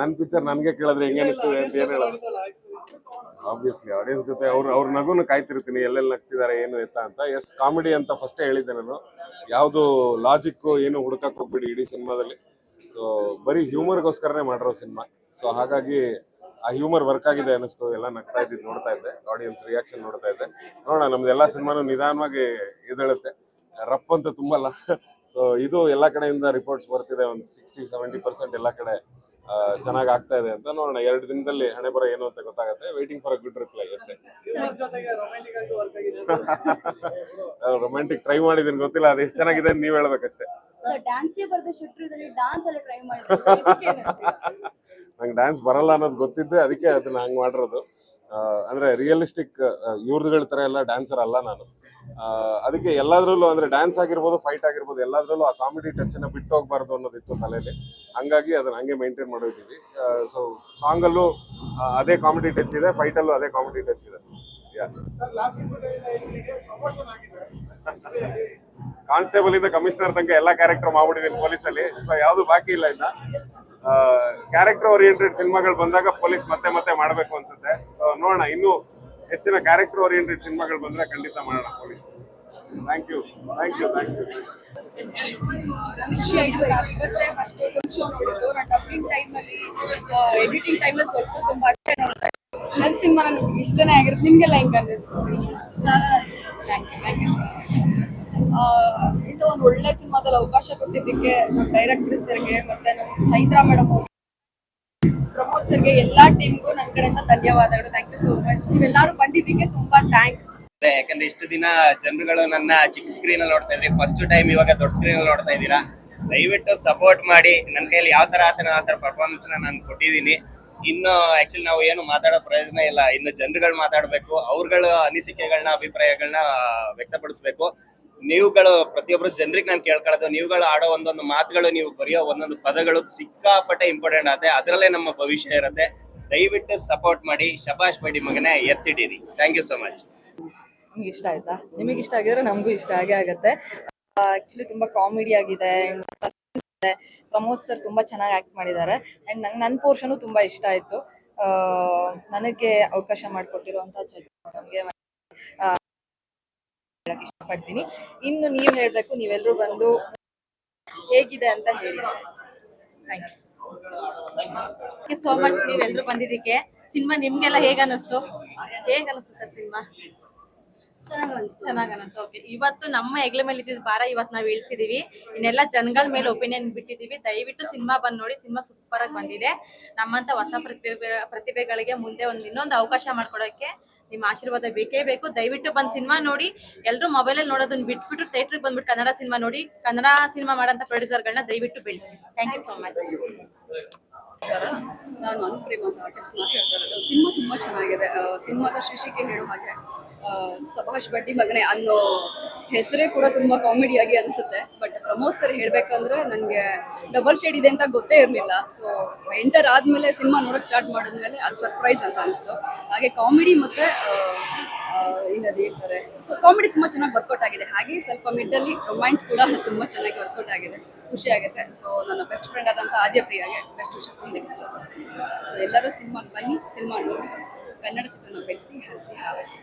ನನ್ನ ಪಿಕ್ಚರ್ ನನಗೆ ಕೇಳಿದ್ರೆ ಹೆಂಗೆ ಅನಿಸ್ತದೆ ಅಂತ ಏನು ಹೇಳೋದು? ಆಬ್ವಿಯಸ್ಲಿ ಆಡಿಯನ್ಸ್ ಜೊತೆ ಅವ್ರು ಅವ್ರ ನಗುನು ಕಾಯ್ತಿರ್ತೀನಿ, ಎಲ್ಲೆಲ್ಲಿ ನಗ್ತಿದ್ದಾರೆ ಏನು ಎತ್ತ ಅಂತ. ಎಸ್ ಕಾಮಿಡಿ ಅಂತ ಫಸ್ಟೇ ಹೇಳಿದ್ದೆ ನಾನು. ಯಾವುದು ಲಾಜಿಕ್ ಏನು ಹುಡುಕಕ್ ಹೋಗ್ಬಿಡಿ ಇಡೀ ಸಿನಿಮಾದಲ್ಲಿ. ಸೊ ಬರೀ ಹ್ಯೂಮರ್ಗೋಸ್ಕರನೇ ಮಾಡಿರೋ ಸಿನಿಮಾ. ಸೊ ಹಾಗಾಗಿ ಆ ಹ್ಯೂಮರ್ ವರ್ಕ್ ಆಗಿದೆ ಅನಿಸ್ತು ಎಲ್ಲ ನಗ್ತಾ ಇದ್ದಿದ್ದು ನೋಡ್ತಾ ಇದ್ದೆ. ಆಡಿಯನ್ಸ್ ರಿಯಾಕ್ಷನ್ ನೋಡ್ತಾ ಇದ್ದೆ. ನೋಡೋಣ, ನಮ್ದು ಎಲ್ಲ ಸಿನಿಮಾನು ನಿಧಾನವಾಗಿ ಎದ್ದೇಳುತ್ತೆ. ರಪ್ ಅಂತ ತುಂಬಲ್ಲ. ಸೊ ಇದು ಎಲ್ಲ ಕಡೆಯಿಂದ ರಿಪೋರ್ಟ್ಸ್ ಬರ್ತಿದೆ. ಒಂದು ಸಿಕ್ಸ್ಟಿ ಸೆವೆಂಟಿ ಪರ್ಸೆಂಟ್ ಎಲ್ಲ ಕಡೆ ಚೆನ್ನಾಗಿ ಆಗ್ತಾ ಇದೆ ಅಂತ ನೋಡೋಣ. ಎರಡು ದಿನದಲ್ಲಿ ಹಣೆ ಬರ ಏನು ಅಂತ ಗೊತ್ತಾಗುತ್ತೆ. Waiting for a good reply ಅಷ್ಟೇ. ರೊಮ್ಯಾಂಟಿಕ್ ಟ್ರೈ ಮಾಡಿದೀನಿ ಗೊತ್ತಿಲ್ಲ ಅದು ಎಷ್ಟು ಚೆನ್ನಾಗಿದೆ ಅಂತ ನೀವ್ ಹೇಳ್ಬೇಕಷ್ಟೇ. ನಂಗೆ ಡ್ಯಾನ್ಸ್ ಬರಲ್ಲ ಅನ್ನೋದು ಗೊತ್ತಿದ್ದೆ. ಅದಕ್ಕೆ ಅದನ್ನ ಹಂಗ್ ಮಾಡಿರೋದು. ಅಂದ್ರೆ ರಿಯಲಿಸ್ಟಿಕ್ ಇವ್ರದ್ಗಳ ತರ ಎಲ್ಲ ಡ್ಯಾನ್ಸರ್ ಅಲ್ಲ ನಾನು. ಅದಕ್ಕೆ ಎಲ್ಲಾದ್ರಲ್ಲೂ ಅಂದ್ರೆ ಡ್ಯಾನ್ಸ್ ಆಗಿರ್ಬೋದು ಫೈಟ್ ಆಗಿರ್ಬೋದು, ಎಲ್ಲಾದ್ರಲ್ಲೂ ಆ ಕಾಮಿಡಿ ಟಚ್ನ ಬಿಟ್ಟು ಹೋಗ್ಬಾರ್ದು ಅನ್ನೋದಿತ್ತು ತಲೆಯಲ್ಲಿ. ಹಂಗಾಗಿ ಅದನ್ನ ಹಂಗೆ ಮೇಂಟೈನ್ ಮಾಡಿದ್ದೀವಿ ಸೊ ಸಾಂಗ್ ಅಲ್ಲೂ ಅದೇ ಕಾಮಿಡಿ ಟಚ್ ಇದೆ ಫೈಟ್ ಅಲ್ಲೂ ಅದೇ ಕಾಮಿಡಿ ಟಚ್ ಇದೆ. ಕಾನ್ಸ್ಟೇಬಲ್ ಇಂದ ಕಮಿಷನರ್ ತನಕ ಎಲ್ಲ ಕ್ಯಾರೆಕ್ಟರ್ ಮಾಡ್ಬಿಟ್ಟಿದ್ದೀನಿ ಪೊಲೀಸಲ್ಲಿ ಸೊ ಯಾವ್ದು ಬಾಕಿ ಇಲ್ಲ ಇನ್ನ. ಕ್ಯಾರೆಕ್ಟರ್ ಓರಿಯೆಂಟೆಡ್ ಸಿನಿಮಾಗಳು ಬಂದಾಗ ಪೊಲೀಸ್ ಮತ್ತೆ ಮತ್ತೆ ಮಾಡಬೇಕು ಅನ್ಸುತ್ತೆ. ಸೊ ನೋಡೋಣ ಇನ್ನು ಹೆಚ್ಚಿನ ಕ್ಯಾರೆಕ್ಟರ್ ಓರಿಯೆಂಟೆಡ್ ಸಿನಿಮಾಗಳು ಬಂದ್ರೆ ಖಂಡಿತ ಮಾಡೋಣ police. Thank you thank you thank you ನಂಗೆ ಖುಷಿ ಆಯ್ತು ಇವತ್ತೇ ಫಸ್ಟ್ ಫುಲ್ ಶೋ ನೋಡಿದ್ದು ನಾನು ಡಬ್ಬಿಂಗ್ ಟೈಮಲ್ಲಿ ಎಡಿಟಿಂಗ್ ಟೈಮಲ್ಲಿ ಸ್ವಲ್ಪ ಸ್ವಲ್ಪ ಅಷ್ಟೇ ನೋಡ್ತಾ ನನ್ನ ಸಿನಿಮಾ ನನಗೆ ಇಷ್ಟನೇ ಆಗಿರುತ್ತೆ ನಿಮಗೆಲ್ಲ ಹೆಂಗೆ ಅನ್ನಿಸ್ತು? ಥ್ಯಾಂಕ್ ಯು ಸೊ ಮಚ್ ಇದು ಒಂದು ಒಳ್ಳೆ ಸಿನಿಮಾದಲ್ಲಿ ಅವಕಾಶ ಕೊಟ್ಟಿದ್ದಕ್ಕೆ ನಮ್ಮ ಡೈರೆಕ್ಟರ್ ಸರ್ಗೆ ಮತ್ತೆ ನಮ್ಮ ಚೈತ್ರ ಮೇಡಮ್ ಪ್ರಮೋದ್ ಸರ್ಗೆ ಎಲ್ಲಾ ಟೀಮ್ಗೂ ನನ್ನ ಕಡೆಯಿಂದ ಧನ್ಯವಾದಗಳು. ಥ್ಯಾಂಕ್ ಯು ಸೋ ಮಚ್ ನೀವೆಲ್ಲರೂ ಬಂದಿದ್ದಕ್ಕೆ ತುಂಬಾ ಥ್ಯಾಂಕ್ಸ್ ಯಾಕಂದ್ರೆ ಇಷ್ಟು ದಿನ ಜನರುಗಳು ನನ್ನ ಚಿಕ್ಕ ಸ್ಕ್ರೀನ್ ಅಲ್ಲಿ ನೋಡ್ತಾ ಇದ್ರಿ. ಫಸ್ಟ್ ಟೈಮ್ ಇವಾಗ ದೊಡ್ಡ ಸ್ಕ್ರೀನ್ ಅಲ್ಲಿ ನೋಡ್ತಾ ಇದ್ದೀರಾ. ದಯವಿಟ್ಟು ಸಪೋರ್ಟ್ ಮಾಡಿ. ನನ್ನ ಕೈಯಲ್ಲಿ ಯಾವ ತರ ಆತನ ಆತರ ತರ ಪರ್ಫಾರ್ಮೆನ್ಸ್ ನಾನು ಕೊಟ್ಟಿದ್ದೀನಿ. ಇನ್ನು ಆಕ್ಚುಲಿ ನಾವು ಏನು ಮಾತಾಡೋ ಪ್ರಯೋಜನ ಇಲ್ಲ. ಇನ್ನು ಜನರುಗಳು ಮಾತಾಡಬೇಕು, ಅವ್ರಗಳ ಅನಿಸಿಕೆಗಳನ್ನ ಅಭಿಪ್ರಾಯಗಳನ್ನ ವ್ಯಕ್ತಪಡಿಸ್ಬೇಕು. ನೀವುಗಳು ಪ್ರತಿಯೊಬ್ಬರು ಜನರಿಗೆ ನಾನು ಕೇಳ್ಕೊಳ್ಳೋದು ನೀವುಗಳು ಆಡೋ ಒಂದೊಂದು ಮಾತುಗಳು, ನೀವು ಬರೆಯೋ ಒಂದೊಂದು ಪದಗಳು ಸಿಕ್ಕಾಪಟ್ಟೆ ಇಂಪಾರ್ಟೆಂಟ್ ಆಗುತ್ತೆ. ಅದರಲ್ಲೇ ನಮ್ಮ ಭವಿಷ್ಯ ಇರುತ್ತೆ. ದಯವಿಟ್ಟು ಸಪೋರ್ಟ್ ಮಾಡಿ. ಶಬಾಷ್ ಮಾಡಿ ಮಗನೇ, ಎತ್ತಿಡಿರಿ. ಥ್ಯಾಂಕ್ ಯು ಸೊ ಮಚ್ ನಿಮ್ಗೆ ಇಷ್ಟ ಆಯ್ತಾ? ನಿಮಗೆ ಇಷ್ಟ ಆಗಿದ್ರೆ ನಮಗೂ ಇಷ್ಟ ಆಗೇ ಆಗುತ್ತೆ. ಆಕ್ಚುಲಿ ತುಂಬಾ ಕಾಮಿಡಿ ಆಗಿದೆ. ಪ್ರಮೋದ್ ಸರ್ ತುಂಬಾ ಚೆನ್ನಾಗಿ ಆಕ್ಟ್ ಮಾಡಿದ್ದಾರೆ. ಅಂಡ್ ನಂಗೆ ನನ್ನ ಪೋರ್ಷನು ತುಂಬಾ ಇಷ್ಟ ಆಯ್ತು. ನನಗೆ ಅವಕಾಶ ಮಾಡಿಕೊಟ್ಟಿರುವಂತಹ ಹೇಳಕ್ ಇಷ್ಟಪಡ್ತೀನಿ. ಇನ್ನು ನೀವು ಹೇಳ್ಬೇಕು ನೀವೆಲ್ಲರೂ ಬಂದು ಹೇಗಿದೆ ಅಂತ ಹೇಳಿ. ಥ್ಯಾಂಕ್ ಯು ಸೋ ಮಚ್ ನೀವೆಲ್ಲರೂ ಬಂದಿದ್ದಕ್ಕೆ. ಸಿನಿಮಾ ನಿಮ್ಗೆಲ್ಲ ಹೇಗ ಅನಿಸ್ತು? ಹೇಗ ಅನಿಸ್ತು ಸರ್ ಸಿನಿಮಾ? ಓಕೆ ಇವತ್ತು ನಮ್ಮ ಹೆಗ್ಲ ಮೇಲೆ ಇದ್ದಿದ್ ಭಾರ ಇವತ್ತು ನಾವು ಇಳಿಸಿದೀವಿ. ಇನ್ನೆಲ್ಲ ಜನಗಳ ಮೇಲೆ ಒಪಿನಿಯನ್ ಬಿಟ್ಟಿದೀವಿ. ದಯವಿಟ್ಟು ಸಿನಿಮಾ ಬಂದ್ ನೋಡಿ, ಸಿನಿಮಾ ಸೂಪರ್ ಆಗಿ ಬಂದಿದೆ. ನಮ್ಮಂತ ಹೊಸ ಪ್ರತಿಭೆ, ಪ್ರತಿಭೆಗಳಿಗೆ ಮುಂದೆ ಒಂದ್ ಇನ್ನೊಂದು ಅವಕಾಶ ಮಾಡ್ಕೊಡಕ್ಕೆ ನಿಮ್ಮ ಆಶೀರ್ವಾದ ಬೇಕೇ ಬೇಕು. ದಯವಿಟ್ಟು ಬಂದ್ ಸಿನಿಮಾ ನೋಡಿ. ಎಲ್ಲರೂ ಮೊಬೈಲಲ್ಲಿ ನೋಡೋದನ್ನ ಬಿಟ್ಬಿಟ್ಟು ಥಿಯೇಟ್ರಿಗೆ ಬಂದ್ಬಿಟ್ಟು ಕನ್ನಡ ಸಿನಿಮಾ ನೋಡಿ. ಕನ್ನಡ ಸಿನಿಮಾ ಪ್ರೊಡ್ಯೂಸರ್ ಪ್ರೊಡ್ಯೂಸರ್ಗಳನ್ನ ದಯವಿಟ್ಟು ಬೆಳೆಸಿ. ಥ್ಯಾಂಕ್ ಯು ಸೋ ಮಚ್ ನಾನು ಅನುಪ್ರೇಮ ಅಂತ ಆರ್ಟಿಸ್ಟ್ ಮಾತಾಡ್ತಾ ಇರೋದು. ಸಿನಿಮಾ ತುಂಬಾ ಚೆನ್ನಾಗಿದೆ. ಸಿನಿಮಾದ ಶೀರ್ಷಿಕೆ ಹೇಳೋ ಹಾಗೆ ಸಭಾಷ್ ಬಡ್ಡಿ ಮಗನೆ ಅನ್ನೋ ಹೆಸರೇ ಕೂಡ ತುಂಬಾ ಕಾಮಿಡಿಯಾಗಿ ಅನಿಸುತ್ತೆ. ಬಟ್ ಪ್ರಮೋದ್ ಸರ್ ಹೇಳ್ಬೇಕಂದ್ರೆ ನನಗೆ ಡಬಲ್ ಶೇಡ್ ಇದೆ ಅಂತ ಗೊತ್ತೇ ಇರಲಿಲ್ಲ. ಸೊ ಎಂಟರ್ ಆದ್ಮೇಲೆ ಸಿನಿಮಾ ನೋಡೋಕೆ ಸ್ಟಾರ್ಟ್ ಮಾಡಿದ್ಮೇಲೆ ಅದು ಸರ್ಪ್ರೈಸ್ ಅಂತ ಅನಿಸ್ತು. ಹಾಗೆ ಕಾಮಿಡಿ ಮತ್ತೆ ಇನ್ನದು ಹೇಳ್ತಾರೆ. ಸೊ ಕಾಮಿಡಿ ತುಂಬಾ ಚೆನ್ನಾಗಿ ವರ್ಕೌಟ್ ಆಗಿದೆ. ಹಾಗೆ ಸ್ವಲ್ಪ ಮಿಡ್ಡಲ್ಲಿ ರೊಮ್ಯಾಂಟ್ ಕೂಡ ತುಂಬಾ ಚೆನ್ನಾಗಿ ವರ್ಕೌಟ್ ಆಗಿದೆ. ಖುಷಿ ಆಗುತ್ತೆ. ಸೊ ನನ್ನ ಬೆಸ್ಟ್ ಫ್ರೆಂಡ್ ಆದಂಥ ಆದ್ಯಪ್ರಿಯಾಗೆ ಬೆಸ್ಟ್ ವಿಶಸ್ ನನಗೆ ಇಷ್ಟ ಸೊ ಎಲ್ಲರೂ ಸಿನಿಮಾಗೆ ಬನ್ನಿ ಸಿನಿಮಾ ನೋಡಿ, ಕನ್ನಡ ಚಿತ್ರನ ಬೆಳೆಸಿ, ಹಸಿ ಹಾರೈಸಿ